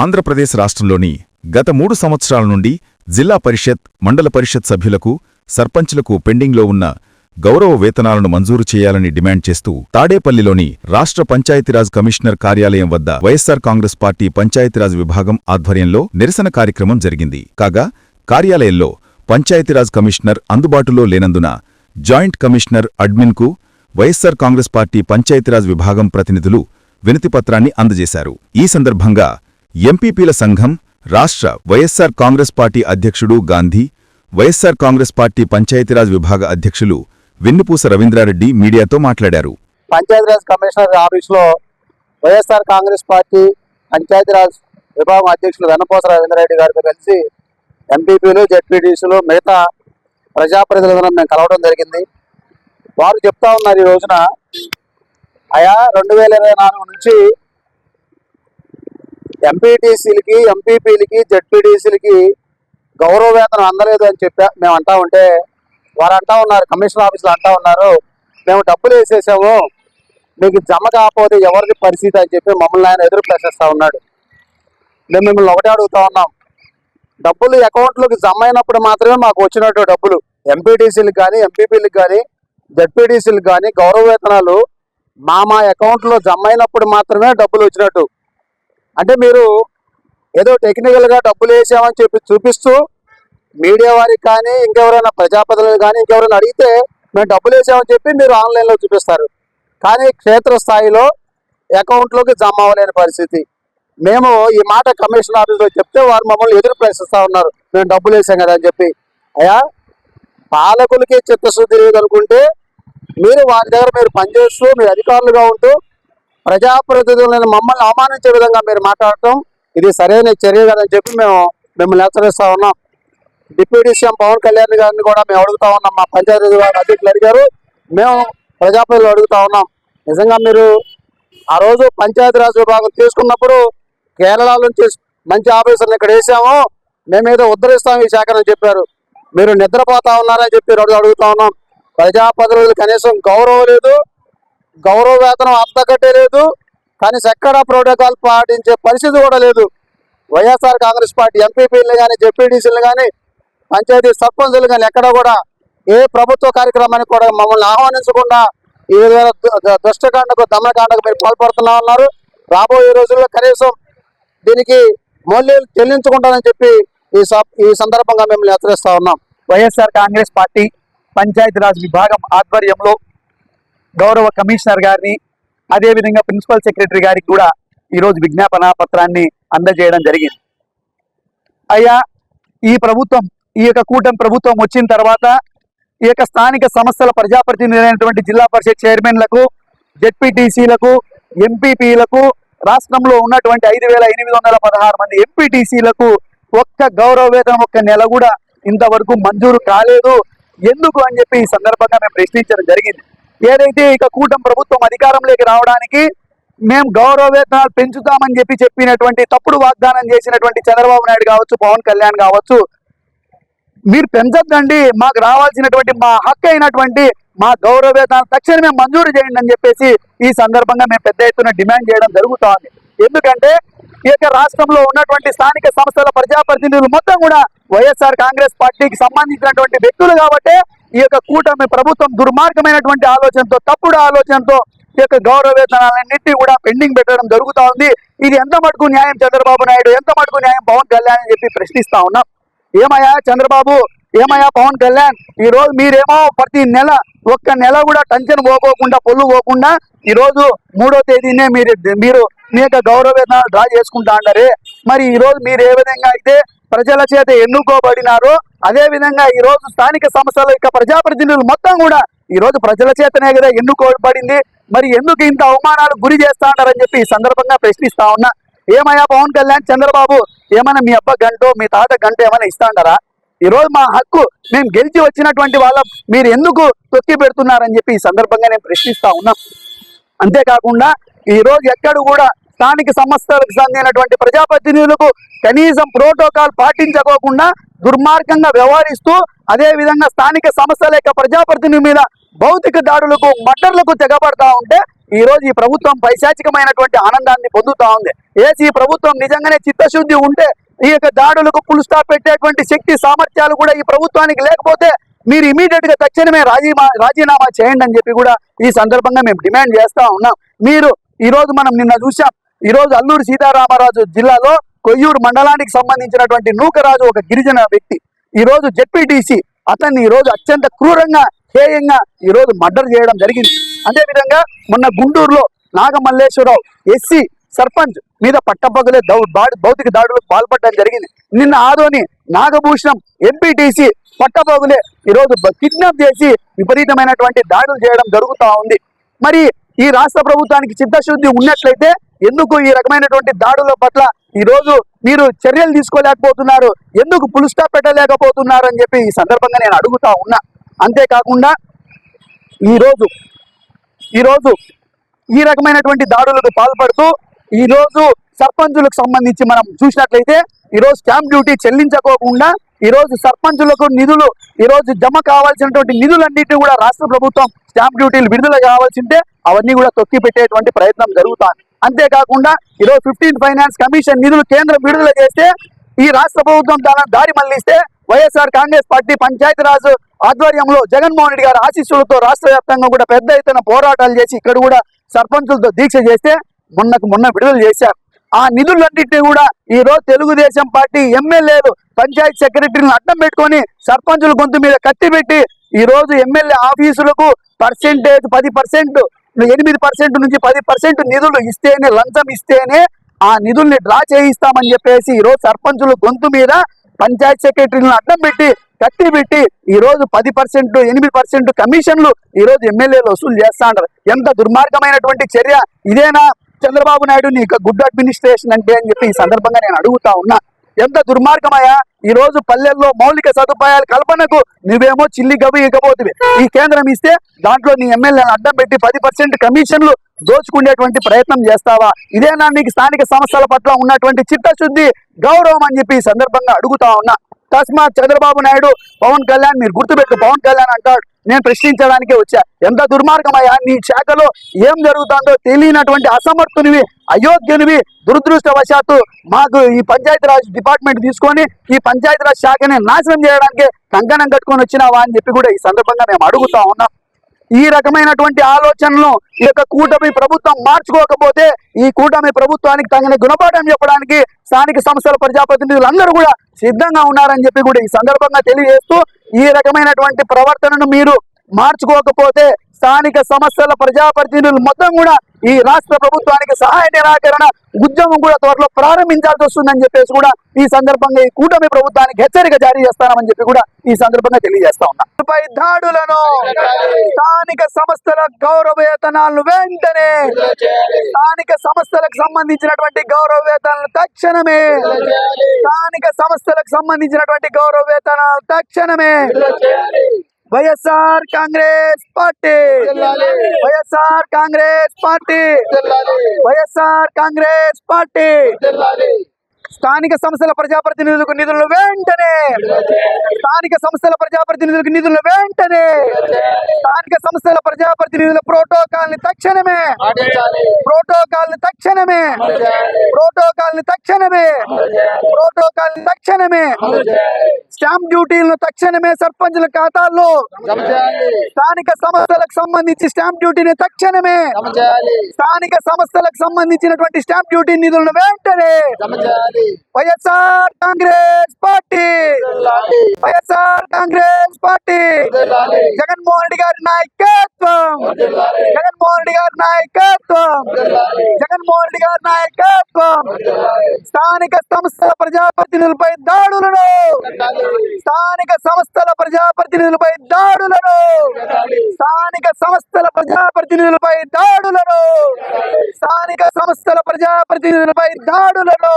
ఆంధ్రప్రదేశ్ రాష్ట్రంలోని గత మూడు సంవత్సరాల నుండి జిల్లా పరిషత్ మండల పరిషత్ సభ్యులకు సర్పంచ్లకు పెండింగ్లో ఉన్న గౌరవ వేతనాలను మంజూరు చేయాలని డిమాండ్ చేస్తూ తాడేపల్లిలోని రాష్ట్ర పంచాయతీరాజ్ కమిషనర్ కార్యాలయం వద్ద వైఎస్సార్ కాంగ్రెస్ పార్టీ పంచాయతీరాజ్ విభాగం ఆధ్వర్యంలో నిరసన కార్యక్రమం జరిగింది. కాగా కార్యాలయంలో పంచాయతీరాజ్ కమిషనర్ అందుబాటులో లేనందున జాయింట్ కమిషనర్ అడ్మిన్కు వైఎస్సార్ కాంగ్రెస్ పార్టీ పంచాయతీరాజ్ విభాగం ప్రతినిధులు వినతిపత్రాన్ని అందజేశారు. ఈ సందర్భంగా ఎంపీపీల సంఘం రాష్ట్ర వైఎస్సార్ కాంగ్రెస్ పార్టీ అధ్యక్షుడు గాంధీ వైఎస్సార్ కాంగ్రెస్ పార్టీ పంచాయతీరాజ్ విభాగ అధ్యక్షులు వెన్నుపూస రవీంద్రారెడ్డి మీడియాతో మాట్లాడారు. పంచాయతీరాజ్ కమిషనర్ ఆఫీసులో వైఎస్ఆర్ కాంగ్రెస్ పార్టీ పంచాయతీరాజ్ విభాగం అధ్యక్షులు వెన్నపూస రవీంద్రారెడ్డి గారితో కలిసి ఎంపీపీలు జెడ్పీటీసీలు మిగతా ప్రజాప్రతినిధులను మేము కలవడం జరిగింది. వారు చెప్తా ఉన్నారు ఈ రోజున అయా రెండు వేల ఇరవై నాలుగు నుంచి ఎంపీటీసీలకి ఎంపీపీలకి జడ్పీటీసీలకి గౌరవ వేతనం అందలేదు అని చెప్పా. మేము అంటా ఉంటే వారు అంటా ఉన్నారు కమిషన్ ఆఫీసులు అంటా ఉన్నారు. మేము డబ్బులు వేసేసాము మీకు జమ కాకపోతే ఎవరిది పరిస్థితి అని చెప్పి మమ్మల్ని ఆయన ఎదురు ప్రశ్నిస్తూ ఉన్నాడు. మేము మిమ్మల్ని ఒకటే అడుగుతా ఉన్నాం. డబ్బులు అకౌంట్లోకి జమ అయినప్పుడు మాత్రమే మాకు వచ్చినట్టు డబ్బులు. ఎంపీటీసీలకు కానీ ఎంపీపీలకు కానీ జడ్పీటీసీలకు కానీ గౌరవ వేతనాలు మా మా అకౌంట్లో జమ అయినప్పుడు మాత్రమే డబ్బులు వచ్చినట్టు. అంటే మీరు ఏదో టెక్నికల్గా డబ్బులు వేసామని చెప్పి చూపిస్తూ మీడియా వారికి కానీ ఇంకెవరైనా ప్రజాప్రతినిధులు కానీ ఇంకెవరైనా అడిగితే మేము డబ్బులు వేసామని చెప్పి మీరు ఆన్లైన్లో చూపిస్తారు. కానీ క్షేత్రస్థాయిలో అకౌంట్లోకి జమ అవ్వలేని పరిస్థితి. మేము ఈ మాట కమిషన్ ఆఫీస్లో చెప్తే వారు మమ్మల్ని ఎదురు ప్రశ్నిస్తూ ఉన్నారు. మేము డబ్బులు వేసాం కదా అని చెప్పి. అయ్యా పాలకులకి చిత్తశుద్ధి లేదనుకుంటే మీరు వారి దగ్గర మీరు పనిచేస్తూ మీరు అధికారులుగా ఉంటూ ప్రజాప్రతినిధులను మమ్మల్ని అవమానించే విధంగా మీరు మాట్లాడటం ఇది సరైన చర్య కదని చెప్పి మేము మిమ్మల్ని హెచ్చరిస్తా ఉన్నాం. డిప్యూటీ సీఎం పవన్ కళ్యాణ్ గారిని కూడా మేము అడుగుతా ఉన్నాం మా పంచాయతీ వారి అధ్యక్షులు అడిగారు. మేము ప్రజాప్రతినిధులు అడుగుతా ఉన్నాం. నిజంగా మీరు ఆ రోజు పంచాయతీరాజ్ విభాగం తీసుకున్నప్పుడు కేరళ నుంచి మంచి ఆఫీసర్ని ఇక్కడ వేసాము. మేమేదో ఉద్ధరిస్తాం ఈ శాఖని చెప్పారు. మీరు నిద్రపోతా ఉన్నారని చెప్పి రోజు అడుగుతా ఉన్నాం. ప్రజాప్రతినిధులు కనీసం గౌరవం లేదు. గౌరవ వేతనం అంతకట్టే లేదు. కనీసం ఎక్కడ ప్రోటోకాల్ పాటించే పరిస్థితి కూడా లేదు. వైఎస్ఆర్ కాంగ్రెస్ పార్టీ ఎంపీపీలు కానీ జెడ్పీటీసీలు కానీ పంచాయతీ సర్పంచులు కానీ ఎక్కడ కూడా ఏ ప్రభుత్వ కార్యక్రమానికి కూడా మమ్మల్ని ఆహ్వానించకుండా ఈ విధమైన దుష్టకాండకు దమనకాండకు మీరు పాల్పడుతున్నా ఉన్నారు. రాబోయే రోజుల్లో కనీసం దీనికి మూల్యం చెల్లించుకుంటానని చెప్పి ఈ ఈ సందర్భంగా మిమ్మల్ని హెచ్చరిస్తా ఉన్నాం. వైఎస్ఆర్ కాంగ్రెస్ పార్టీ పంచాయతీరాజ్ విభాగం ఆధ్వర్యంలో గౌరవ కమిషనర్ గారిని అదేవిధంగా ప్రిన్సిపల్ సెక్రటరీ గారికి కూడా ఈరోజు విజ్ఞాపన పత్రాన్ని అందజేయడం జరిగింది. అయ్యా ఈ ప్రభుత్వం ఈ యొక్క కూటమి ప్రభుత్వం వచ్చిన తర్వాత ఈ యొక్క స్థానిక సంస్థల ప్రజాప్రతినిధులైనటువంటి జిల్లా పరిషత్ చైర్మన్లకు జెడ్పీటీసీలకు ఎంపీపీలకు రాష్ట్రంలో ఉన్నటువంటి ఐదు వేల ఎనిమిది వందల పదహారు మంది ఎంపీటీసీలకు ఒక్క గౌరవ వేతనం ఒక్క నెల కూడా ఇంతవరకు మంజూరు కాలేదు. ఎందుకు అని చెప్పి ఈ సందర్భంగా మేము ప్రశ్నించడం జరిగింది. ఏదైతే ఇక కూటమి ప్రభుత్వం అధికారంలోకి రావడానికి మేము గౌరవ వేతనాలు పెంచుతామని చెప్పి చెప్పినటువంటి తప్పుడు వాగ్దానం చేసినటువంటి చంద్రబాబు నాయుడు కావచ్చు పవన్ కళ్యాణ్ కావచ్చు మీరు పెంచద్దండి మాకు రావాల్సినటువంటి మా హక్కు అయినటువంటి మా గౌరవ వేతనాలు తక్షణమే మంజూరు చేయండి అని చెప్పేసి ఈ సందర్భంగా మేము పెద్ద ఎత్తున డిమాండ్ చేయడం జరుగుతోంది. ఎందుకంటే ఈ యొక్క రాష్ట్రంలో ఉన్నటువంటి స్థానిక సంస్థల ప్రజాప్రతినిధులు మొత్తం కూడా వైఎస్ఆర్ కాంగ్రెస్ పార్టీకి సంబంధించినటువంటి వ్యక్తులు కాబట్టి ఈ యొక్క కూటమి ప్రభుత్వం దుర్మార్గమైనటువంటి ఆలోచనతో తప్పుడు ఆలోచనతో ఈ యొక్క గౌరవ వేతనాలన్నింటినీ కూడా పెండింగ్ పెట్టడం జరుగుతూ ఉంది. ఇది ఎంత మటుకు న్యాయం చంద్రబాబు నాయుడు? ఎంత మటుకు న్యాయం పవన్ కళ్యాణ్ అని చెప్పి ప్రశ్నిస్తా ఉన్నాం. ఏమయ్యా చంద్రబాబు? ఏమయ్యా పవన్ కళ్యాణ్? ఈ రోజు మీరేమో ప్రతి నెల ఒక్క నెల కూడా టెన్షన్ పోకోకుండా పొల్లు పోకుండా ఈ రోజు మూడో తేదీనే మీరు మీరు మీ యొక్క గౌరవ వేతనాలు డ్రా చేసుకుంటా అంటారే మరి ఈ రోజు మీరు ఏ విధంగా అయితే ప్రజల చేత ఎన్నుకోబడినారో అదే విధంగా ఈ రోజు స్థానిక సంస్థల యొక్క ప్రజాప్రతినిధులు మొత్తం కూడా ఈ రోజు ప్రజల చేతనే కదా ఎన్నుకోబడింది. మరి ఎందుకు ఇంత అవమానాలు గురి చేస్తా ఉంటారని చెప్పి ఈ సందర్భంగా ప్రశ్నిస్తా ఉన్నా. ఏమయ్యా పవన్ కళ్యాణ్ చంద్రబాబు ఏమైనా మీ అబ్బ గంటో మీ తాత గంట ఏమైనా ఇస్తాంటారా ఈ రోజు మా హక్కు మేము గెలిచి వచ్చినటువంటి వాళ్ళం. మీరు ఎందుకు తొక్కి పెడుతున్నారని చెప్పి ఈ సందర్భంగా నేను ప్రశ్నిస్తా ఉన్నాం. అంతేకాకుండా ఈ రోజు ఎక్కడ కూడా స్థానిక సంస్థలకు చెందినటువంటి ప్రజాప్రతినిధులకు కనీసం ప్రోటోకాల్ పాటించకోకుండా దుర్మార్గంగా వ్యవహరిస్తూ అదే విధంగా స్థానిక సంస్థల యొక్క ప్రజాప్రతినిధుల మీద భౌతిక దాడులకు మర్డర్లకు తెగబడతా ఉంటే ఈ రోజు ఈ ప్రభుత్వం పైశాచికమైనటువంటి ఆనందాన్ని పొందుతా ఉంది. ఏసి ఈ ప్రభుత్వం నిజంగానే చిత్తశుద్ధి ఉంటే ఈ యొక్క దాడులకు పుల్ స్టాప్ పెట్టేటువంటి శక్తి సామర్థ్యాలు కూడా ఈ ప్రభుత్వానికి లేకపోతే మీరు ఇమీడియట్గా తక్షణమే రాజీమా రాజీనామా చేయండి అని చెప్పి కూడా ఈ సందర్భంగా మేము డిమాండ్ చేస్తా ఉన్నాం. మీరు ఈ రోజు మనం నిన్న చూసాం ఈరోజు అల్లూరు సీతారామరాజు జిల్లాలో కొయ్యూరు మండలానికి సంబంధించినటువంటి నూకరాజు ఒక గిరిజన వ్యక్తి. ఈరోజు జెడ్పీటీసీ అతన్ని ఈరోజు అత్యంత క్రూరంగా హేయంగా ఈరోజు మర్డర్ చేయడం జరిగింది. అదేవిధంగా మొన్న గుంటూరులో నాగమల్లేశ్వరరావు ఎస్సీ సర్పంచ్ మీద పట్టపగలే దౌ- భౌతిక దాడులకు పాల్పడడం జరిగింది. నిన్న ఆదోని నాగభూషణం ఎంపీటీసీ పట్టపగులే ఈరోజు కిడ్నాప్ చేసి విపరీతమైనటువంటి దాడులు చేయడం జరుగుతూ ఉంది. మరి ఈ రాష్ట్ర ప్రభుత్వానికి చిత్తశుద్ధి ఉన్నట్లయితే ఎందుకు ఈ రకమైనటువంటి దాడుల పట్ల ఈ రోజు మీరు చర్యలు తీసుకోలేకపోతున్నారు? ఎందుకు పులుస్టాప్ పెట్టలేకపోతున్నారు అని చెప్పి ఈ సందర్భంగా నేను అడుగుతా ఉన్నా. అంతేకాకుండా ఈరోజు ఈరోజు ఈ రకమైనటువంటి దాడులకు పాల్పడుతూ ఈరోజు సర్పంచులకు సంబంధించి మనం చూసినట్లయితే ఈ రోజు స్టాంప్ డ్యూటీ చెల్లించకోకుండా ఈ రోజు సర్పంచులకు నిధులు ఈ రోజు జమ కావాల్సినటువంటి నిధులన్నింటినీ కూడా రాష్ట్ర ప్రభుత్వం స్టాంప్ డ్యూటీలు విడుదల కావాల్సింటే అవన్నీ కూడా తొక్కి పెట్టేటువంటి ప్రయత్నం జరుగుతాను అంతేకాకుండా ఈరోజు ఫిఫ్టీన్ ఫైనాన్స్ కమిషన్ నిధులు కేంద్రం విడుదల చేస్తే ఈ రాష్ట్ర ప్రభుత్వం దాని దారి మళ్ళిస్తే వైఎస్ఆర్ కాంగ్రెస్ పార్టీ పంచాయతీరాజ్ ఆధ్వర్యంలో జగన్మోహన్ రెడ్డి గారి ఆశీస్సులతో రాష్ట్ర వ్యాప్తంగా కూడా పెద్ద ఎత్తున పోరాటాలు చేసి ఇక్కడ కూడా సర్పంచులతో దీక్ష చేస్తే మొన్నకు మొన్న విడుదల చేశారు. ఆ నిధులన్నింటినీ కూడా ఈ రోజు తెలుగుదేశం పార్టీ ఎమ్మెల్యేలు పంచాయతీ సెక్రటరీని అడ్డం పెట్టుకొని సర్పంచుల గొంతు మీద కత్తి పెట్టి ఈ రోజు ఎమ్మెల్యే ఆఫీసులకు పర్సెంటేజ్ పది పర్సెంట్ ఎనిమిది పర్సెంట్ నుంచి పది పర్సెంట్ నిధులు ఇస్తేనే లంచం ఇస్తేనే ఆ నిధుల్ని డ్రా చేయిస్తామని చెప్పేసి ఈ రోజు సర్పంచుల గొంతు మీద పంచాయత్ సెక్రటరీలను అడ్డం పెట్టి కట్టి పెట్టి ఈ రోజు పది పర్సెంట్ ఎనిమిది పర్సెంట్ కమిషన్లు ఈ రోజు ఎమ్మెల్యేలు వసూలు చేస్తా ఎంత దుర్మార్గమైనటువంటి చర్య. ఇదేనా? చంద్రబాబు నాయుడు నీ గుడ్ అడ్మినిస్ట్రేషన్ అంటే అని చెప్పి ఈ సందర్భంగా నేను అడుగుతా ఉన్నా. ఎంత దుర్మార్గమయ్యా? ఈ రోజు పల్లెల్లో మౌలిక సదుపాయాల కల్పనకు నువ్వేమో చిల్లి గవి ఇకపోతుంది ఈ కేంద్రం ఇస్తే దాంట్లో నీ ఎమ్మెల్యేలను అడ్డం పెట్టి పది పర్సెంట్ కమిషన్లు దోచుకునేటువంటి ప్రయత్నం చేస్తావా? ఇదేనా నీకు స్థానిక సంస్థల పట్ల ఉన్నటువంటి చిత్తశుద్ధి గౌరవం అని చెప్పి ఈ సందర్భంగా అడుగుతా ఉన్నా. తస్మాత్ చంద్రబాబు నాయుడు పవన్ కళ్యాణ్ మీరు గుర్తుపెట్టు పవన్ కళ్యాణ్ అంటాడు. నేను ప్రశ్నించడానికే వచ్చా. ఎంత దుర్మార్గమయ్యా? నీ శాఖలో ఏం జరుగుతుందో తెలియనటువంటి అసమర్థునివి అయోగ్యునివి దురదృష్టవశాత్తు మాకు ఈ పంచాయతీరాజ్ డిపార్ట్మెంట్ తీసుకొని ఈ పంచాయతీరాజ్ శాఖని నాశనం చేయడానికి కంకణం కట్టుకొని వచ్చినావా అని చెప్పి కూడా ఈ సందర్భంగా మేము అడుగుతా ఉన్నాం. ఈ రకమైనటువంటి ఆలోచనలు ఈ యొక్క కూటమి ప్రభుత్వం మార్చుకోకపోతే ఈ కూటమి ప్రభుత్వానికి తగిన గుణపాఠం చెప్పడానికి స్థానిక సంస్థల ప్రజాప్రతినిధులు అందరూ కూడా సిద్ధంగా ఉన్నారని చెప్పి కూడా ఈ సందర్భంగా తెలియజేస్తూ ఈ రకమైనటువంటి ప్రవర్తనను మీరు మార్చుకోకపోతే స్థానిక సంస్థల ప్రజాప్రతినిధులు మొత్తం కూడా ఈ రాష్ట్ర ప్రభుత్వానికి సహాయ నిరాకరణ ఉద్యమం కూడా త్వరలో ప్రారంభించాల్సి వస్తుందని చెప్పేసి కూడా ఈ సందర్భంగా ఈ కూటమి ప్రభుత్వానికి హెచ్చరిక జారీ చేస్తానని చెప్పి కూడా ఈ సందర్భంగా తెలియజేస్తా ఉన్నా. పై దాడులను స్థానిక సంస్థల గౌరవ వేతనాలను వెంటనే స్థానిక సంస్థలకు సంబంధించినటువంటి గౌరవ వేతనాలు తక్షణమే స్థానిక సంస్థలకు సంబంధించినటువంటి గౌరవ వేతనాలు తక్షణమే YSR Congress party. YSR Congress party. YSR Congress party. స్థానిక సంస్థల ప్రజాప్రతినిధులకు నిధులను వెంటనే. స్థానిక సంస్థల ప్రజాప్రతినిధులకు నిధులను వెంటనే. స్థానిక సంస్థల ప్రజాప్రతినిధుల ప్రోటోకాల్ని తక్షణమే ప్రోటోకాల్ ప్రోటోకాల్ని తక్షణమే. ప్రోటోకాల్ని తక్షణమే. ప్రోటోకాల్ని తక్షణమే. స్టాంప్ డ్యూటీలను తక్షణమే సర్పంచుల ఖాతాల్లో. స్థానిక సంస్థలకు సంబంధించి స్టాంప్ డ్యూటీని తక్షణమే. స్థానిక సంస్థలకు సంబంధించినటువంటి స్టాంప్ డ్యూటీ నిధులను వెంటనే వైఎస్ఆర్ కాంగ్రెస్ పార్టీ వైఎస్ఆర్ కాంగ్రెస్ పార్టీ జగన్మోహన్ రెడ్డి గారి నాయకత్వం జగన్మోహన్ రెడ్డి గారి నాయకత్వం జగన్మోహన్ రెడ్డి గారి నాయకత్వం. స్థానిక సంస్థల ప్రజాప్రతినిధులపై దాడులను. స్థానిక సంస్థల ప్రజాప్రతినిధులపై దాడులను. స్థానిక సంస్థల ప్రజాప్రతినిధులపై దాడులను. స్థానిక సంస్థల ప్రజాప్రతినిధులపై దాడులను.